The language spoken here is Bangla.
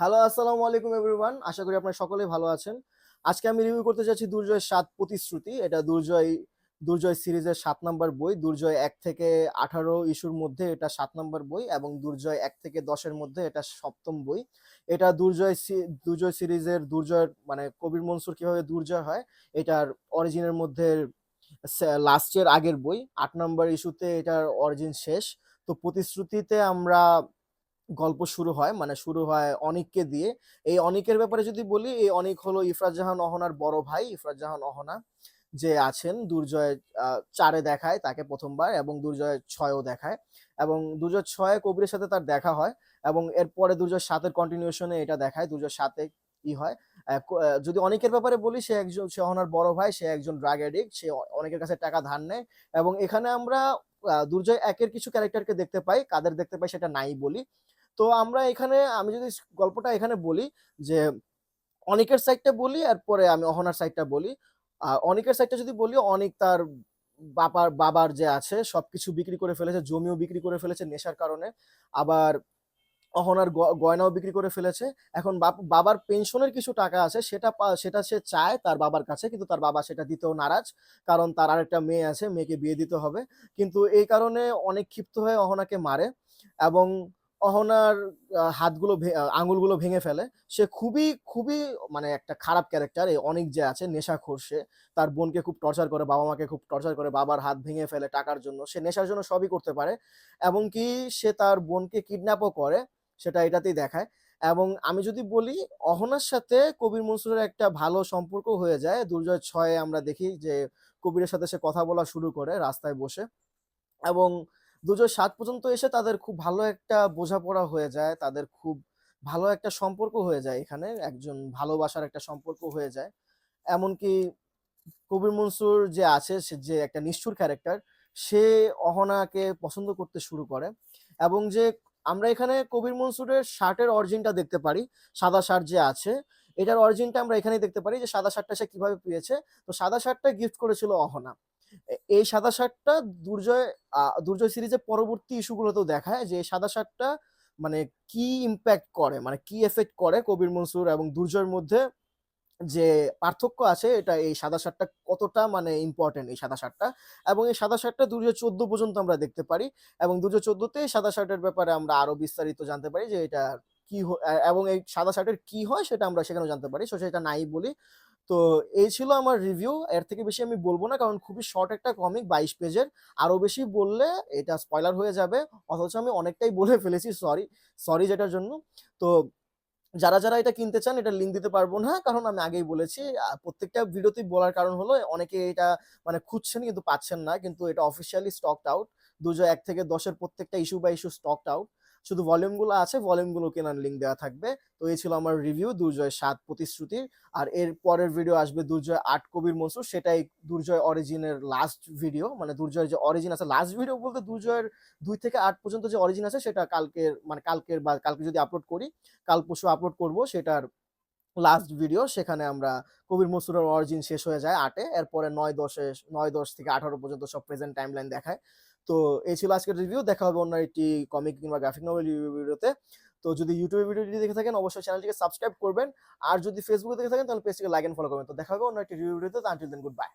হ্যালো আসসালামু আলাইকুম এভরিওয়ান আশা করি আপনারা সকলেই ভালো আছেন। আজকে আমি রিভিউ করতে যাচ্ছি দুর্জয় সাত প্রতিশ্রুতি। এটা দুর্জয় দুর্জয় সিরিজের সাত নম্বর বই। দুর্জয় এক থেকে আঠারো ইস্যুর মধ্যে এটা সাত নম্বর বই এবং দুর্জয় এক থেকে দশের মধ্যে এটা সপ্তম বই। এটা দুর্জয় দুর্জয় সিরিজের দুর্জয়ের মানে কবির মনসুর কীভাবে দুর্জয় হয়, এটার অরিজিনের মধ্যে লাস্টের আগের বই। আট নম্বর ইস্যুতে এটার অরিজিন শেষ। তো প্রতিশ্রুতিতে আমরা গল্প শুরু হয়। মানে শুরু হয় অনিককে দিয়ে। এই অনিকের ব্যাপারে যদি বলি, এই অনিক হলো ইফরাত জাহান অহনার বড় ভাই, ইফরাত জাহান অহনা। যে আছেন, দুর্জয় চারে দেখায় তাকে প্রথমবার এবং দুর্জয় ছয়ও দেখায়। এবং দুর্জয় ছয়ে কবিরের সাথে তার দেখা হয় এবং এরপরে দুর্জয় সাতের কন্টিনিউশনে এটা দেখায়। দুর্জয় সাতে ই হয়। যদি অনেকের ব্যাপারে বলি, সে একজন, সে অহনার বড় ভাই, সে একজন ড্রাগ এডিক্ট সে অনেকের কাছে টাকা ধার নেয় এবং এখানে আমরা দুর্জয় একের কিছু ক্যারেক্টারকে দেখতে পাই। কাদের দেখতে পাই সেটা নাই বলি। তো আমরা এখানে, আমি যদি গল্পটা এখানে বলি যে, অনিকের সাইডটা বলি আর পরে আমি অহনার সাইডটা বলি। অনিকের সাইডটা যদি বলি, অনেক তার বাবার বাবার যে আছে, সবকিছু বিক্রি করে ফেলেছে, জমিও বিক্রি করে ফেলেছে নেশার কারণে। আবার অহনার গয়নাও বিক্রি করে ফেলেছে। এখন বাবার পেনশনের কিছু টাকা আছে, সেটা সেটা সে চায় তার বাবার কাছে, কিন্তু তার বাবা সেটা দিতেও নারাজ, কারণ তার আরেকটা মেয়ে আছে, মেয়েকে বিয়ে দিতে হবে। কিন্তু এই কারণে অনেক ক্ষিপ্ত হয়ে অহনাকে মারে এবং অহনার হাতগুলো আঙুলগুলো ভেঙে ফেলে। সে খুবই খুবই মানে একটা খারাপ ক্যারেক্টার এই অনেক যে আছে, নেশাখোর সে। তার বোনকে খুব টর্চার করে, বাবা মাকে খুব টর্চার করে, বাবার হাত ভেঙে ফেলে টাকার জন্য। সে নেশার জন্য সবই করতে পারে। এবং কি সে তার বোনকে কিডন্যাপও করে, সেটা এটাতেই দেখায়। এবং আমি যদি বলি, অহনার সাথে কবির মনসুরের একটা ভালো সম্পর্ক হয়ে যায়। দুর্জয় ছয়ে আমরা দেখি যে কবিরের সাথে সে কথা বলা শুরু করে রাস্তায় বসে। এবং দুর্জয় সাত পর্যন্ত এসে তাদের খুব ভালো একটা বোঝাপড়া হয়ে যায়, তাদের খুব ভালো একটা সম্পর্ক হয়ে যায় এখানে, একজন ভালোবাসার একটা সম্পর্ক হয়ে যায়। এমনকি কবির মনসুর যে আছে, সে যে একটা নিষ্ঠুর ক্যারেক্টার সে অহনাকে পছন্দ করতে শুরু করে। এবং যে আমরা এখানে কবির মনসুরের শার্টের অরিজিনটা দেখতে পারি, সাদা শার্ট যে আছে, এটার অরিজিনটা আমরা এখানেই দেখতে পারি যে সাদা শার্টটা সে কীভাবে পেয়েছে। তো সাদা শার্টটা গিফট করেছিল অহনা। এই সাদা শার্টটা দুর্জয় দুর্জয় সিরিজের পরবর্তী ইস্যুগুলোতেও দেখায় যে সাদা শার্টটা মানে কি ইম্প্যাক্ট করে মানে কি এফেক্ট করে কবির মনসুর এবং দুর্জয়ের মধ্যে যে পার্থক্য আছে এটা এই সাদা শার্টটা কতটা মানে ইম্পর্টেন্ট এই সাদা শার্টটা? এবং এই সাদা শার্টটা দুর্জয় চোদ্দ পর্যন্ত আমরা দেখতে পারি এবং দুর্জয় চোদ্দতে সাদা শার্টের ব্যাপারে আমরা আরও বিস্তারিত জানতে পারি যে এটা কি এবং এই সাদা শার্টের কি হয় সেটা আমরা সেখানেও জানতে পারি। সো সেটা নাই বলি। তো এই ছিল আমার রিভিউ এর থেকে বেশি আমি বলব না, কারণ খুবই শর্ট একটা কমিক বাইশ পেজের। আরও বেশি বললে এটা স্পয়লার হয়ে যাবে। অথচ আমি অনেকটাই বলে ফেলেছি সরি সরি যেটার জন্য। তো যারা যারা এটা কিনতে চান, এটা লিঙ্ক দিতে পারব না, কারণ আমি আগেই বলেছি প্রত্যেকটা ভিডিওতেই বলার কারণ হলো, অনেকে এটা মানে খুঁজছেন কিন্তু পাচ্ছেন না, কিন্তু এটা অফিসিয়ালি স্টকড আউট দুজো এক থেকে দশের প্রত্যেকটা issue by issue stocked out শুধু ভলিউমগুলো আছে ভলিউমগুলো কেনার লিঙ্ক দেওয়া থাকবে। তো এই ছিল আমার রিভিউ দুর্জয় সাত প্রতিশ্রুতির আর এর পরের ভিডিও আসবে দুর্জয় আট কবির মনসুর। সেটাই দুর্জয় অরিজিনের লাস্ট ভিডিও মানে দুর্জয়ের যে অরিজিন আছে লাস্ট ভিডিও বলতে দুর্জয়ের দুই থেকে আট পর্যন্ত যে অরিজিন আছে, সেটা কালকের মানে কালকের বা কালকে যদি আপলোড করি, কাল পরশু আপলোড করব সেটার লাস্ট ভিডিও সেখানে আমরা কবির মসুরের অরিজিন শেষ হয়ে যায় আটে। এরপরে নয় দশে, নয় দশ থেকে আঠারো পর্যন্ত সব প্রেজেন্ট টাইমলাইন দেখায়। তো এই ছিল আজকের রিভিউ দেখা হবে অন্য একটি কমিক কিংবা গ্রাফিক নভেল ভিডিওতে তো যদি ইউটিউবে ভিডিওটি দেখে থাকেন, অবশ্যই চ্যানেলটিকে সাবস্ক্রাইব করবেন। আর যদি ফেসবুকে দেখে থাকেন, তাহলে পেজটিকে লাইক এন্ড ফলো করবেন। তো দেখা হবে অন্য একটি রিভিউ ভিডিওতে আনটিল দেন গুড বাই